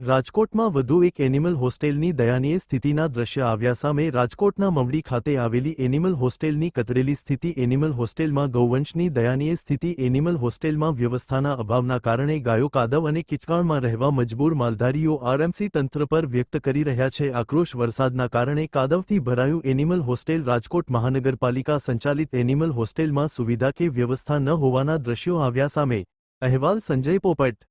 રાજકોટમાં વધુ એક એનિમલ હોસ્ટેલની દયાનીય સ્થિતિના દ્રશ્ય આવ્યા સામે રાજકોટના મવડી ખાતે આવેલી એનિમલ હોસ્ટેલની કતરેલી સ્થિતિ એનિમલ હોસ્ટેલમાં ગૌવંશની દયાનીય સ્થિતિ એનિમલ હોસ્ટેલમાં વ્યવસ્થાના અભાવના કારણે ગાયો કાદવ અને કિચકાણમાં રહેવા મજબૂર માલધારીઓ આરએમસી તંત્ર પર વ્યક્ત કરી રહ્યા છે. આક્રોશ વરસાદના કારણે કાદવથી ભરાયું એનિમલ હોસ્ટેલ રાજકોટ મહાનગરપાલિકા સંચાલિત એનિમલ હોસ્ટેલમાં સુવિધા કે વ્યવસ્થા ન હોવાના દ્રશ્યો આવ્યા સામે અહેવાલ સંજય પોપટ